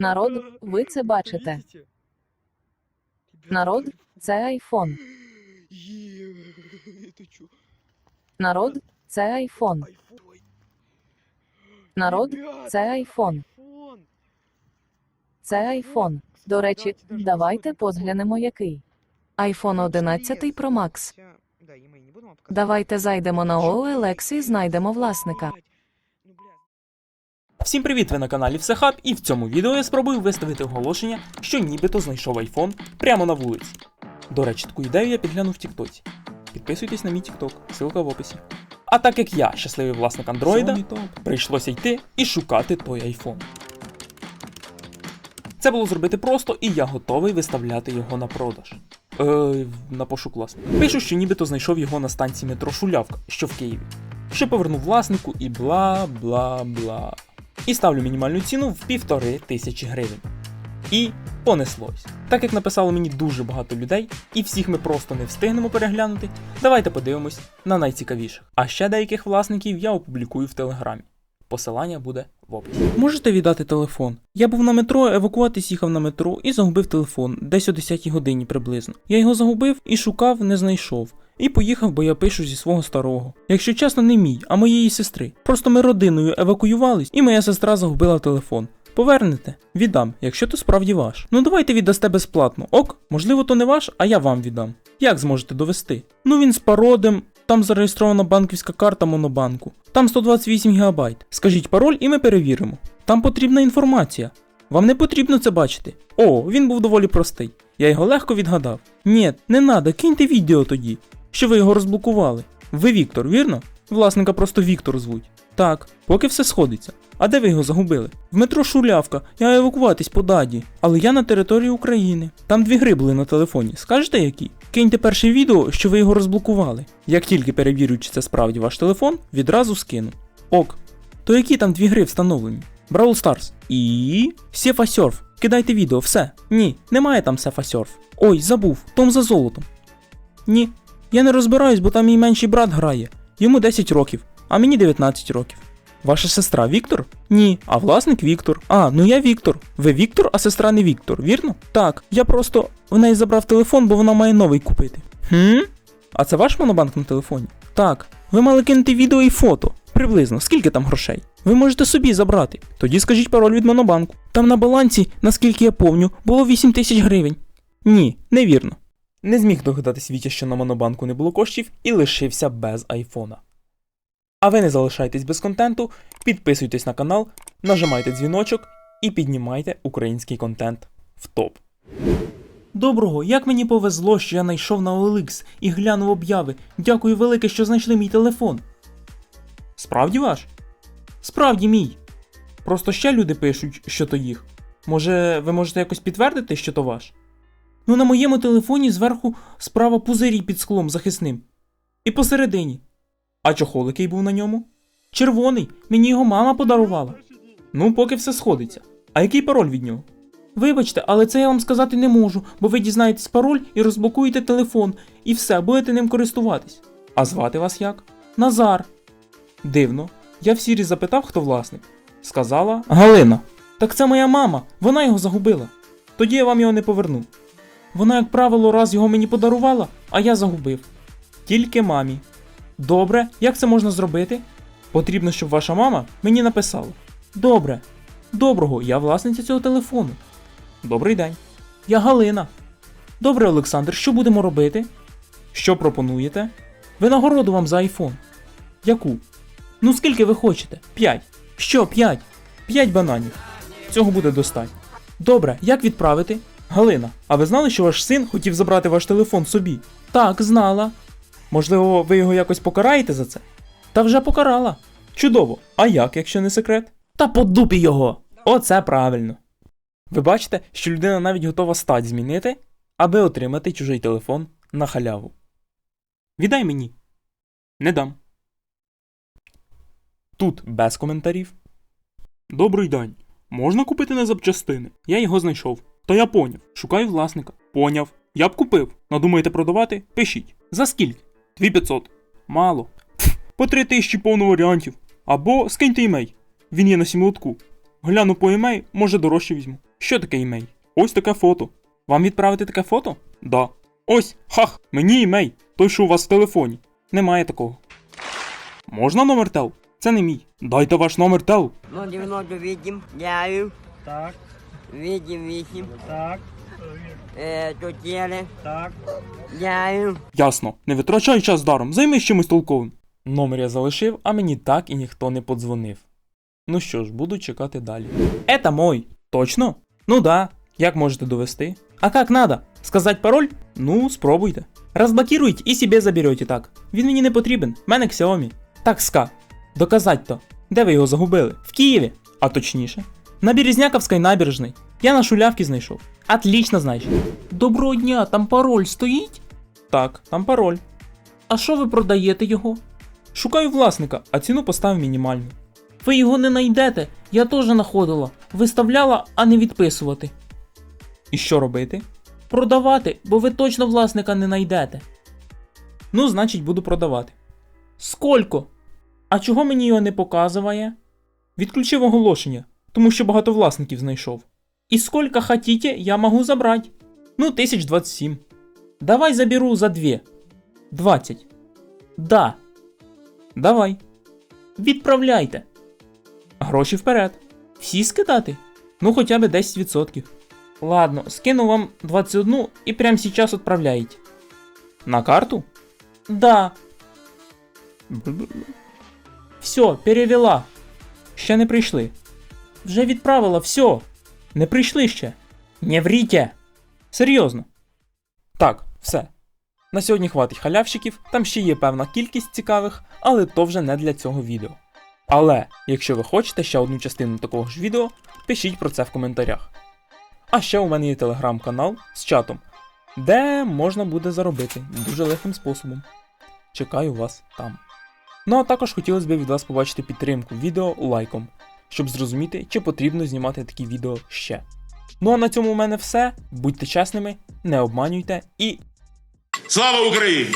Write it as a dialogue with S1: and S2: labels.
S1: Народ, ви це бачите. Народ, це айфон.
S2: Ты чё?
S1: Народ, це айфон.
S2: Айфон.
S1: Народ,
S2: Ребят,
S1: це айфон.
S2: айфон.
S1: Це айфон. До речі, давайте позглянемо який. iPhone 11 Pro Max.
S2: Да, и мы не будем вам показывать.
S1: Давайте зайдемо на OLX і знайдемо власника.
S3: Всім привіт! Ви на каналі Всехаб, і в цьому відео я спробую виставити оголошення, що нібито знайшов iPhone прямо на вулиці. До речі, таку ідею я підглянув в Тіктоці. Підписуйтесь на мій Тікток, ссылка в описі. А так як я щасливий власник Андроїда, прийшлося йти і шукати той iPhone. Це було зробити просто, і я готовий виставляти його на продаж. Е, на пошук власника. Пишу, що нібито знайшов його на станції метро Шулявка, що в Києві. Що повернув власнику і бла бла бла. І ставлю мінімальну ціну в півтори тисячі гривень. І понеслось. Так як написало мені дуже багато людей, і всіх ми просто не встигнемо переглянути, давайте подивимось на найцікавіших. А ще деяких власників я опублікую в телеграмі. Посилання буде в описі. Можете віддати телефон? Я був на метро, евакуватись їхав на метро і загубив телефон десь о 10 годині приблизно. Я його загубив і шукав, не знайшов. І поїхав, бо я пишу зі свого старого. Якщо чесно, не мій, а моєї сестри. Просто ми родиною евакуювались, і моя сестра загубила телефон. Повернете? Віддам, якщо то справді ваш. Ну давайте віддасте безплатно. Ок, можливо, то не ваш, а я вам віддам. Як зможете довести? Ну він з пародем, там зареєстрована банківська карта Монобанку. Там 128 ГБ. Скажіть пароль і ми перевіримо. Там потрібна інформація. Вам не потрібно це бачити. О, він був доволі простий. Я його легко відгадав. Ні, не надо, киньте відео тоді, що ви його розблокували. Ви Віктор, вірно? Власника просто Віктор звуть. Так, поки все сходиться. А де ви його загубили? В метро Шулявка, я евакуватись по даді. Але я на території України. Там дві гри були на телефоні. Скажете які? Киньте перше відео, що ви його розблокували. Як тільки перевірю, чи це справді ваш телефон, відразу скину. Ок. То які там дві гри встановлені? Brawl Stars і. Сефа Surf. Кидайте відео, все. Ні, немає там Сефа Surf. Ой, забув, Том за золотом. Ні. Я не розбираюсь, бо там мій менший брат грає. Йому 10 років, а мені 19 років. Ваша сестра Віктор? Ні. А власник Віктор. А, ну я Віктор. Ви Віктор, а сестра не Віктор, вірно? Так, я просто в неї забрав телефон, бо вона має новий купити. Хм? А це ваш монобанк на телефоні? Так. Ви мали кинути відео і фото. Приблизно, скільки там грошей? Ви можете собі забрати. Тоді скажіть пароль від монобанку. Там на балансі, наскільки я помню, було 8 тисяч гривень. Ні, невірно. Не зміг догадатись Вітя, що на монобанку не було коштів і лишився без айфона. А ви не залишайтесь без контенту, підписуйтесь на канал, нажимайте дзвіночок і піднімайте український контент в топ. Доброго, як мені повезло, що я знайшов на OLX і глянув обяви. Дякую велике, що знайшли мій телефон. Справді ваш? Справді мій. Просто ще люди пишуть, що то їх. Може, ви можете якось підтвердити, що то ваш? Ну, на моєму телефоні зверху справа пузирі під склом захисним. І посередині. А чохол, який був на ньому? Червоний, мені його мама подарувала. Ну, поки все сходиться. А який пароль від нього? Вибачте, але це я вам сказати не можу, бо ви дізнаєтесь пароль і розблокуєте телефон, і все, будете ним користуватись. А звати вас як? Назар. Дивно. Я в сірі запитав, хто власник. Сказала Галина. Так це моя мама, вона його загубила. Тоді я вам його не поверну. Вона, як правило, раз його мені подарувала, а я загубив. Тільки мамі. Добре, як це можна зробити? Потрібно, щоб ваша мама мені написала. Добре. Доброго, я власниця цього телефону. Добрий день. Я Галина. Добре, Олександр, що будемо робити? Що пропонуєте? Винагороду вам за айфон. Яку? Ну скільки ви хочете? П'ять. Що, п'ять? П'ять бананів. Цього буде достатньо. Добре, як відправити? Галина, а ви знали, що ваш син хотів забрати ваш телефон собі? Так, знала. Можливо, ви його якось покараєте за це? Та вже покарала. Чудово. А як, якщо не секрет? Та по дупі його! Оце правильно. Ви бачите, що людина навіть готова стать змінити, аби отримати чужий телефон на халяву. Віддай мені. Не дам. Тут без коментарів. Добрий день. Можна купити на запчастини? Я його знайшов. Та я поняв. Шукаю власника. Поняв. Я б купив. Надумаєте продавати? Пишіть. За скільки? 2500. Мало. Пф, По 3000 повно варіантів. Або скиньте імей. Він є на сімлотку. Гляну по імей, може дорожче візьму. Що таке імей? Ось таке фото. Вам відправити таке фото? Да. Ось, хах, мені імей. Той, що у вас в телефоні. Немає такого. Можна номер тел? Це не мій. Дайте ваш номер тел.
S4: 098, дякую,
S5: Так,
S4: 88,
S5: так,
S4: е, 4,
S5: так.
S4: дякую.
S3: Ясно, не витрачай час даром, займись чимось толковим. Номер я залишив, а мені так і ніхто не подзвонив. Ну що ж, буду чекати далі. Это мой. Точно? Ну да. Як можете довести? А как надо? Сказать пароль? Ну, спробуйте. Розблокируйте і себе заберете так. Він мені не потрібен. В мене Xiaomi. Так, ска. Доказать то. Де ви його загубили? В Києві. А точніше. На Березняковській набережній. Я на шулявки знайшов. Отлично, значить. Доброго дня, там пароль стоїть? Так, там пароль. А що ви продаєте його? Шукаю власника, а ціну поставив мінімальну. Ви його не знайдете, я теж знаходила. Виставляла, а не відписувати. І що робити? Продавати, бо ви точно власника не знайдете. Ну, значить, буду продавати. Сколько? А чого мені його не показує? Відключив оголошення, тому що багато власників знайшов. І сколько хотите, я можу забрати. Ну, 1027. Давай заберу за две. 20. Да. Давай. Відправляйте. Гроші вперед. Всі скидати? Ну, хоча б 10%. Ладно, скину вам 21 і прямо сейчас відправляєте. На карту? Да. Все, перевела. Ще не прийшли. Вже відправила, все. Не прийшли ще. Не вріть. Серйозно. Так, все. На сьогодні хватить халявщиків, там ще є певна кількість цікавих, але то вже не для цього відео. Але, якщо ви хочете ще одну частину такого ж відео, пишіть про це в коментарях. А ще у мене є телеграм-канал з чатом, де можна буде заробити дуже легким способом. Чекаю вас там. Ну а також хотілося б від вас побачити підтримку відео лайком, щоб зрозуміти, чи потрібно знімати такі відео ще. Ну а на цьому у мене все. Будьте чесними, не обманюйте і
S6: Слава Україні!